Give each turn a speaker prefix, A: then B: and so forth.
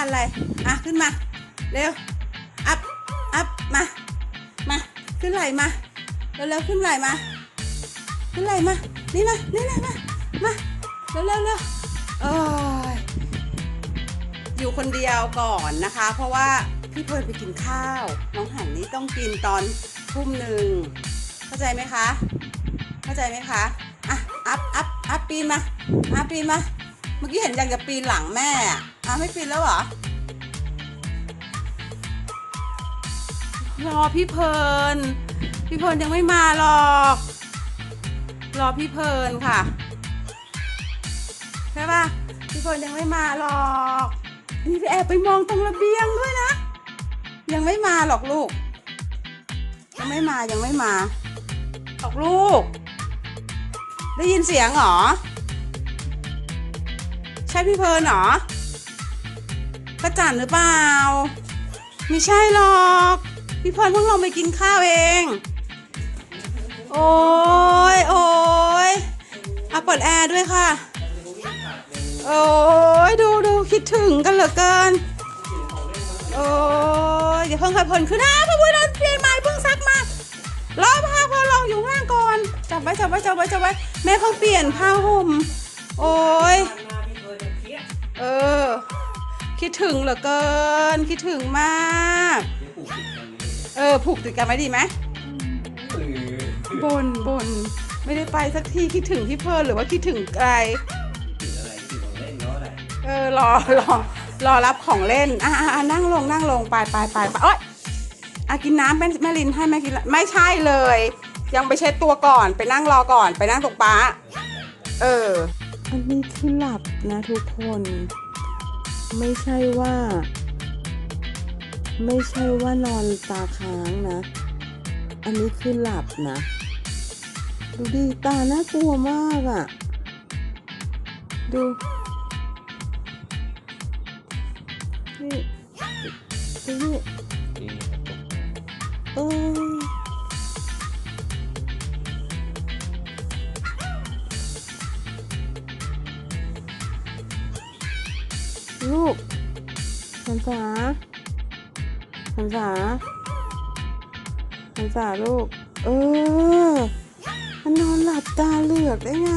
A: านอะไร อะ ขึ้นมา เร็ว อัพ อัพ มา มา ขึ้นไหลมา เร็วเร็วขึ้นไหลมา ขึ้นไหลมา นี่มา นี่นะมา มา เร็วเร็วเร็วโอ้ยอยู่คนเดียวก่อนนะคะ เพราะว่าพี่เพลินไปกินข้าว น้องหันนี่ต้องกินตอนทุ่มหนึ่ง เข้าใจไหมคะ เข้าใจไหมคะ อะ อัพ อัพ อัพปีนมา อัพปีนมา เมื่อกี้เห็นอยากจะปีนหลังแม่ะอะไม่ปีนแล้วเหรอ รอพี่เพลิน พี่เพลินยังไม่มาหรอก รอพี่เพลินค่ะ ใช่ปะพี่เพลินยังไม่มาหรอกนี่ไปแอบไปมองตรงระเบียงด้วยนะ ยังไม่มาหรอกลูก ยังไม่มายังไม่มาหรอกลูก ได้ยินเสียงเหรอใช่พี่เพลินเหรอ ประจันหรือเปล่า ไม่ใช่หรอก พี่พลเพิ่งลงไปกินข้าวเอง โอ้ยโอ้ยเอะเปิดแอร์ด้วยค่ะ โอ้ยดูดูคิดถึงกันเหลือเกิน โอ้ยเดี๋ยวเพิ่งเคยเพลินขึ้นนะพ่อบุญเราเปลี่ยนใหม่เพิ่งซักมารอผ้าพอเราอยู่ข้างล่างก่อน จับไว้จับไว้จับไว้จับไว้แม่เพิ่งเปลี่ยนผ้าห่มโอ้ย คิดถึงเหลือเกิน คิดถึงมาก เออ ผูกติดกันไว้ดีไหมบนบนไม่ได้ไปสักทีคิดถึงพี่เพลิร์นหรือว่าคิดถึงใครเออรอรอรอรับของเล่น อะอะอะนั่งลงนั่งลงไปไปไปไปโอ๊ยอะกินน้ำแม่แม่ลินให้แม่กินละไม่ใช่เลย ยังไปเช็ดตัวก่อน ไปนั่งรอก่อน ไปนั่งตรงป้า เออ อันนี้คือหลับนะทุกคน ไม่ใช่ว่า ไม่ใช่ว่านอนตาค้างนะ อันนี้คือหลับนะ ดูดิตาน่ากลัวมากอะ่ะ ดูนี่ดูนี่เออ ลูกหันษาหันษาหันษาลูก เออ มันนอนหลับตาเหลือกได้ไง